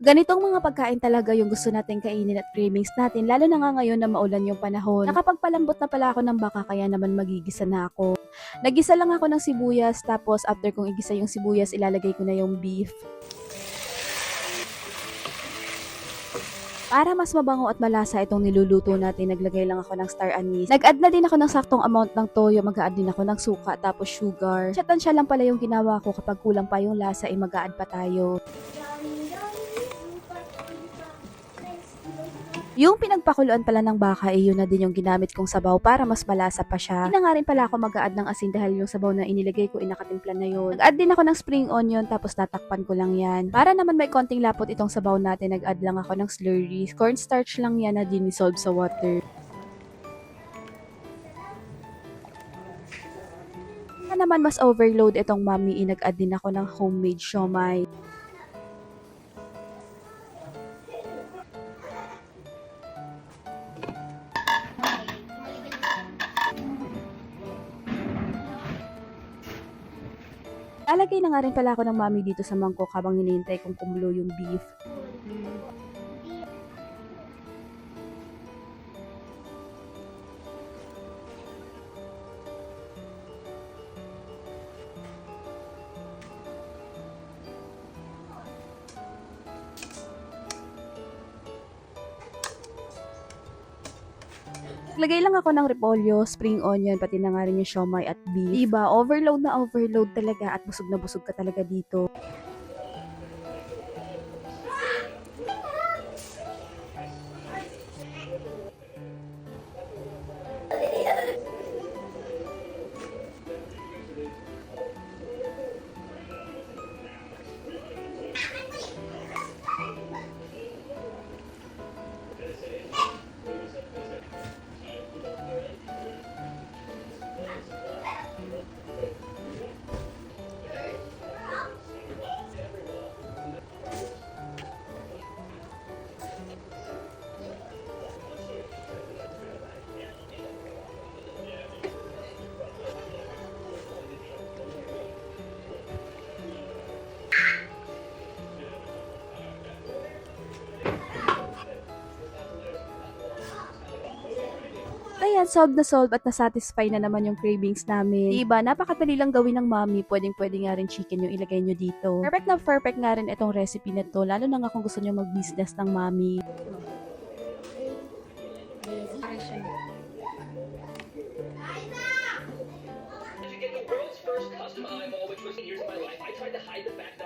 Ganitong mga pagkain talaga yung gusto natin kainin at cravings natin, lalo na nga ngayon na maulan yung panahon. Nakapagpalambot na pala ako ng baka kaya naman magigisa na ako. Nagisa lang ako ng sibuyas, tapos after kong igisa yung sibuyas, ilalagay ko na yung beef. Para mas mabango at malasa itong niluluto natin, naglagay lang ako ng star anise. Nag-add na din ako ng saktong amount ng toyo, mag-add din ako ng suka, tapos sugar. Chatansya lang pala yung ginawa ko kapag kulang pa yung lasa, ay mag-add pa tayo. Yung pinagpakuluan pala ng baka ay yun na din yung ginamit kong sabaw para mas malasa pa siya. Hindi nga rin pala ako mag-add ng asin dahil yung sabaw na inilagay ko inakatimpla na yun. Nag-add din ako ng spring onion tapos tatakpan ko lang yan. Para naman may konting lapot itong sabaw natin, nag-add lang ako ng slurry. Cornstarch lang yan na dinisolve sa water. Na naman mas overload itong mami, inag-add din ako ng homemade siomay. Alagay na nga rin pala ako ng mami dito sa mangkok habang hinihintay kong kumulo yung beef. Naglagay lang ako ng repolyo, spring onion, pati na nga rin yung siomay at beef. Diba, overload na overload talaga at busog na busog ka talaga dito. Ayan, solved na solved at nasatisfy na naman yung cravings namin. Diba, napakadali lang gawin ng mami. Pwedeng pwede nga rin chicken yung ilagay nyo dito. Perfect na perfect nga rin itong recipe na to. Lalo na nga kung gusto nyo mag-business ng mami. first custom eyeball, which was years of my life. I tried to hide the fact